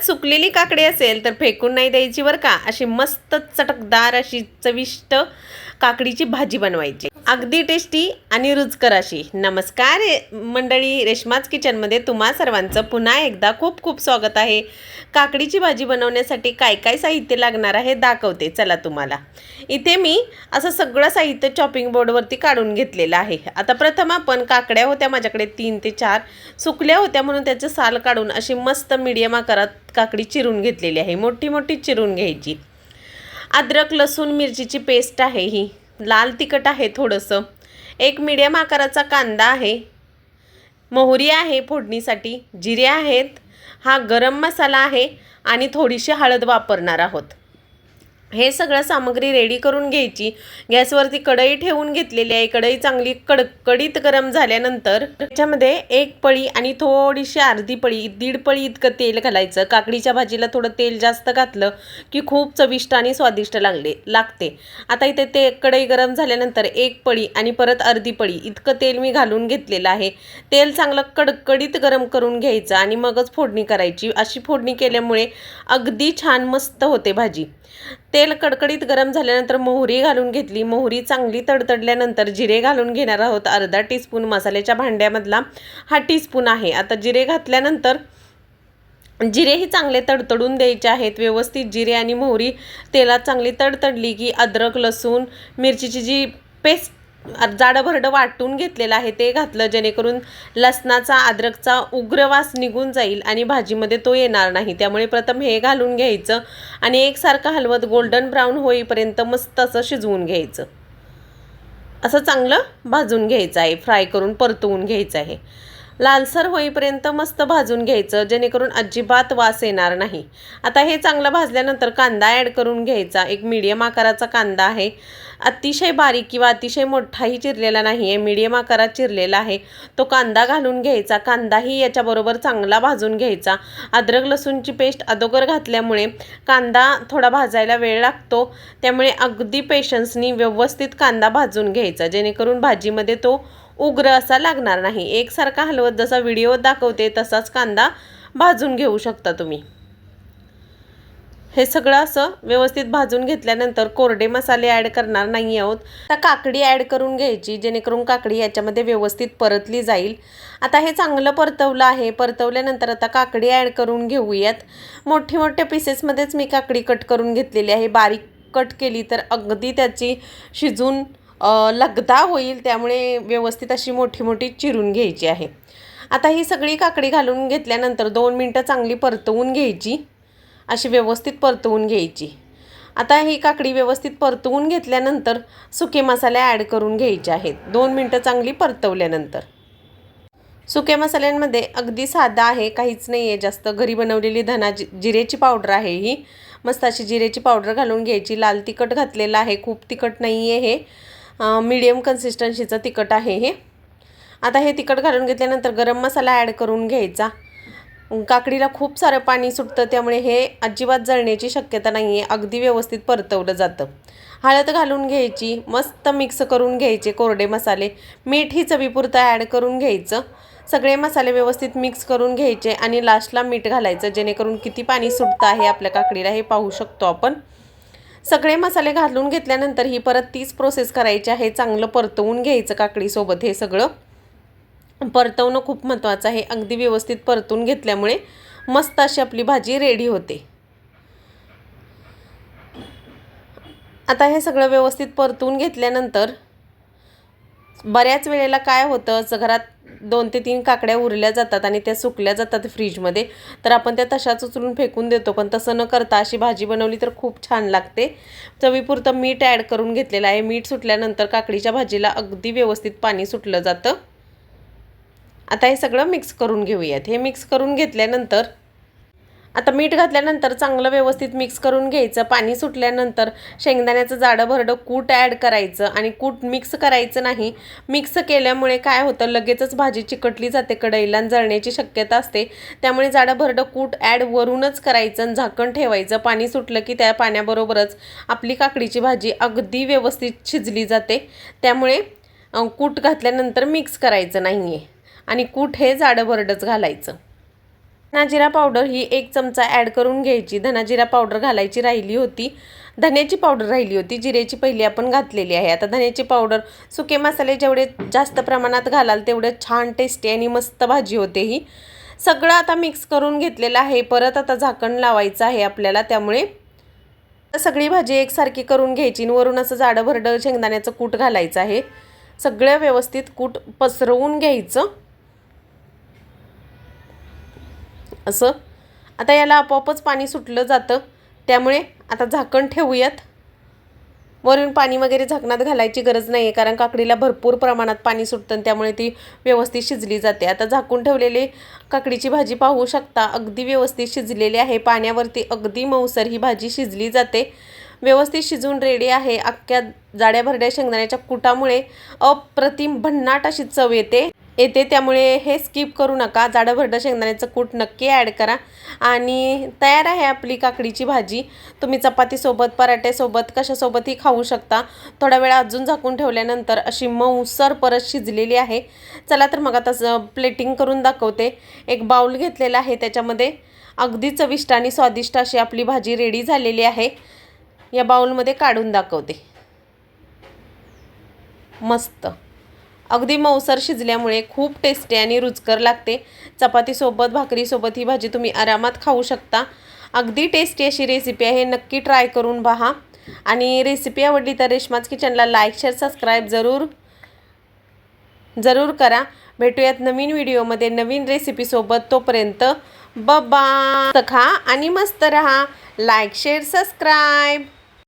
घरात सुकलेली काकडी असेल तर फेकून नाही द्यायची बरं का? अशी मस्त चटकदार अशी चविष्ट काकडीची भाजी बनवायची. अगदी टेस्टी आणि रुचकर अशी. नमस्कार रे- मंडळी रेशमाच किचनमध्ये तुम्हा सर्वांचं पुन्हा एकदा खूप खूप स्वागत आहे. काकडीची भाजी बनवण्यासाठी काय काय साहित्य लागणार आहे दाखवते. चला तुम्हाला. इथे मी असं सगळं साहित्य चॉपिंग बोर्डवरती काढून घेतलेलं आहे. आता प्रथम आपण काकड्या होत्या माझ्याकडे तीन ते चार सुकल्या होत्या म्हणून त्याचं साल काढून अशी मस्त मिडियम आकारात काकडी चिरून घेतलेली आहे. मोठी मोठी चिरून घ्यायची. अद्रक लसूण मिरचीची पेस्ट आहे ही. लाल तिखट आहे थोडंसं. एक मिडियम आकाराचा कांदा आहे. मोहरी आहे फोडणीसाठी. जिरे आहेत. हा गरम मसाला आहे आणि थोडीशी हळद वापरणार आहोत. हे सगळं सामग्री रेडी करून घ्यायची. गॅसवरती कढई ठेवून घेतलेली आहे. कढई चांगली कडकडीत गरम झाल्यानंतर त्याच्यामध्ये एक पळी आणि थोडीशी अर्धी पळी दीड पळी इतकं तेल घालायचं. काकडीच्या भाजीला थोडं तेल जास्त घातलं की खूप चविष्ट आणि स्वादिष्ट लागले लागते. आता इथे ते कढई गरम झाल्यानंतर एक पळी आणि परत अर्धी पळी इतकं तेल मी घालून घेतलेलं आहे. तेल चांगलं कडकडीत गरम करून घ्यायचं आणि मगच फोडणी करायची. अशी फोडणी केल्यामुळे अगदी छान मस्त होते भाजी. तेल कडकडीत गरम झाल्यानंतर मोहरी घालून घेतली. मोहरी चांगली तडतडल्यानंतर जिरे घालून घेणार आहोत. अर्धा टीस्पून मसाल्याच्या भांड्यामधला हा टीस्पून आहे. आता जिरे घातल्यानंतर जिरेही चांगले तडतडून द्यायचे आहेत. व्यवस्थित जिरे आणि मोहरी तेलात चांगली तडतडली की अद्रक लसूण मिरचीची जी पेस्ट जाडंभरडं वाटून घेतलेलं आहे ते घातलं जेणेकरून लसणाचा अद्रकचा उग्र वास निघून जाईल आणि भाजीमध्ये तो येणार नाही. त्यामुळे प्रथम हे घालून घ्यायचं आणि एकसारखं हलवत गोल्डन ब्राऊन होईपर्यंत मस्त असं शिजवून घ्यायचं. असं चांगलं भाजून घ्यायचं आहे फ्राय करून परतवून घ्यायचं आहे. लालसर होईपर्यंत मस्त भाजून घ्यायचं जेणेकरून अजिबात वास येणार नाही. आता हे चांगलं भाजल्यानंतर कांदा ॲड करून घ्यायचा. एक मीडियम आकाराचा कांदा आहे. अतिशय बारीक किंवा अतिशय मोठाही चिरलेला नाही आहे. मीडियम आकारात चिरलेला आहे. तो कांदा घालून घ्यायचा. कांदाही याच्याबरोबर चांगला भाजून घ्यायचा. अद्रक लसूणची पेस्ट अदोगर घातल्यामुळे कांदा थोडा भाजायला वेळ लागतो. त्यामुळे अगदी पेशन्सनी व्यवस्थित कांदा भाजून घ्यायचा जेणेकरून भाजीमध्ये तो उग्र असा लागणार नाही. एकसारखा हलवत जसा व्हिडिओ दाखवते तसाच कांदा भाजून घेऊ शकता तुम्ही. हे सगळं असं व्यवस्थित भाजून घेतल्यानंतर कोरडे मसाले ॲड करणार नाही आहोत. आता काकडी ॲड करून घ्यायची जेणेकरून काकडी याच्यामध्ये व्यवस्थित परतली जाईल. आता हे चांगलं परतवलं आहे. परतवल्यानंतर आता काकडी ॲड करून घेऊयात. मोठे मोठ्या पीसेसमध्येच मी काकडी कट करून घेतलेली आहे. बारीक कट केली तर अगदी त्याची शिजून लगदा होईल त्यामुळे व्यवस्थित अशी मोठी मोठी चिरून घ्यायची आहे. आता ही सगळी काकडी घालून घेतल्यानंतर दोन मिनटं चांगली परतवून घ्यायची. अशी व्यवस्थित परतवून घ्यायची. आता ही काकडी व्यवस्थित परतवून घेतल्यानंतर सुके मसाले ॲड करून घ्यायचे आहेत. दोन मिनटं चांगली परतवल्यानंतर. सुक्या मसाल्यांमध्ये अगदी साधा आहे काहीच नाही आहे. जास्त घरी बनवलेली धना जि जिरेची पावडर आहे ही. मस्त अशी जिरेची पावडर घालून घ्यायची. लाल तिखट घातलेलं आहे. खूप तिखट नाही आहे हे. मीडियम कन्सिस्टन्सीचं तिखट आहे हे. आता हे तिखट घालून घेतल्यानंतर गरम मसाला ॲड करून घ्यायचा. काकडीला खूप सारं पाणी सुटतं त्यामुळे हे अजिबात जळण्याची शक्यता नाही आहे अगदी व्यवस्थित परतवलं जातं. हळद घालून घ्यायची मस्त मिक्स करून घ्यायचे कोरडे मसाले. मीठ ही चवीपुरतं ॲड करून घ्यायचं. सगळे मसाले व्यवस्थित मिक्स करून घ्यायचे आणि लास्टला मीठ घालायचं जेणेकरून किती पाणी सुटतं आहे आपल्या काकडीला हे पाहू शकतो आपण. सगळे मसाले घालून घेतल्यानंतर ही परत तीच प्रोसेस करायची आहे. चांगलं परतवून घ्यायचं काकडीसोबत हे सगळं. परतवणं खूप महत्त्वाचं आहे. अगदी व्यवस्थित परतून घेतल्यामुळे मस्त अशी आपली भाजी रेडी होते. आता हे सगळं व्यवस्थित परतून घेतल्यानंतर बऱ्याच वेळेला काय होतं? घरात दोन ते तीन काकड्या उरल्या जातात आणि त्या सुकल्या जातात फ्रीजमध्ये. तर आपण त्या तशाच उचलून फेकून देतो. पण तसं न करता अशी भाजी बनवली तर खूप छान लागते. चवीपुरतं मीठ ॲड करून घेतलेलं आहे. मीठ सुटल्यानंतर काकडीच्या भाजीला अगदी व्यवस्थित पाणी सुटलं जातं. आता हे सगळं मिक्स करून घेऊयात. हे मिक्स करून घेतल्यानंतर आता मीठ घातल्यानंतर चांगलं व्यवस्थित मिक्स करून घ्यायचं. पाणी सुटल्यानंतर शेंगदाण्याचं जाडं भरडं कूट ॲड करायचं आणि कूट मिक्स करायचं नाही. मिक्स केल्यामुळे काय होतं? लगेचच भाजी चिकटली जाते कढईला जळण्याची शक्यता असते. त्यामुळे जाडं भरडं कूट ॲड वरूनच करायचं आणि झाकण ठेवायचं. पाणी सुटलं की त्या पाण्याबरोबरच आपली काकडीची भाजी अगदी व्यवस्थित शिजली जाते. त्यामुळे कूट घातल्यानंतर मिक्स करायचं नाही आहे आणि कूट हे जाडं भरडंच घालायचं. धनाजिरा पावडर ही एक चमचा ॲड करून घ्यायची. धनाजिरा पावडर घालायची राहिली होती. धन्याची पावडर राहिली होती. जिरेची पहिली आपण घातलेली आहे. आता धन्याची पावडर सुके मसाले जेवढे जास्त प्रमाणात घालाल तेवढं छान टेस्टी आणि मस्त भाजी होते ही. सगळं आता मिक्स करून घेतलेलं आहे. परत आता झाकण लावायचं आहे आपल्याला. त्यामुळे सगळी भाजी एकसारखी करून घ्यायची आणि वरून असं जाडं भरडं शेंगदाण्याचं कूट घालायचं आहे. सगळं व्यवस्थित कूट पसरवून घ्यायचं. असं. आता याला आपोआपच पाणी सुटलं जातं. त्यामुळे आता झाकण ठेवूयात. वरून पाणी वगैरे झाकणात घालायची गरज नाही आहे कारण काकडीला भरपूर प्रमाणात पाणी सुटतं आणि त्यामुळे ती व्यवस्थित शिजली जाते. आता झाकून ठेवलेली काकडीची भाजी पाहू शकता. अगदी व्यवस्थित शिजलेली आहे. पाण्यावरती अगदी मऊसर ही भाजी शिजली जाते. व्यवस्थित शिजून रेडी आहे. अख्ख्या जाड्या भरड्या शेंगदाण्याच्या कुटामुळे अप्रतिम भन्नाट अशी चव येते. येते त्यामुळे हे स्किप करू नका. जाडंभरडं शेंगदाण्याचं कूट नक्की ॲड करा. आणि तयार आहे आपली काकडीची भाजी. तुम्ही चपातीसोबत पराठ्यासोबत कशासोबतही खाऊ शकता. थोडा वेळ अजून झाकून ठेवल्यानंतर अशी मऊसर परत शिजलेली आहे. चला तर मग आता प्लेटिंग करून दाखवते. एक बाऊल घेतलेला आहे त्याच्यामध्ये अगदी चविष्ट आणि स्वादिष्ट अशी आपली भाजी रेडी झालेली आहे. या बाऊलमध्ये काढून दाखवते. मस्त. अगदी मऊसर शिजल्यामुळे खूप टेस्टी आणि रुचकर लागते. चपातीसोबत भाकरीसोबत ही भाजी तुम्ही आरामात खाऊ शकता. अगदी टेस्टी अशी रेसिपी आहे नक्की ट्राय करून पहा. आणि रेसिपी आवडली तर रेश्माच किचनला लाईक शेअर सबस्क्राईब जरूर जरूर करा. भेटूयात नवीन व्हिडिओमध्ये नवीन रेसिपीसोबत तोपर्यंत बबा खा आणि मस्त रहा. Like share subscribe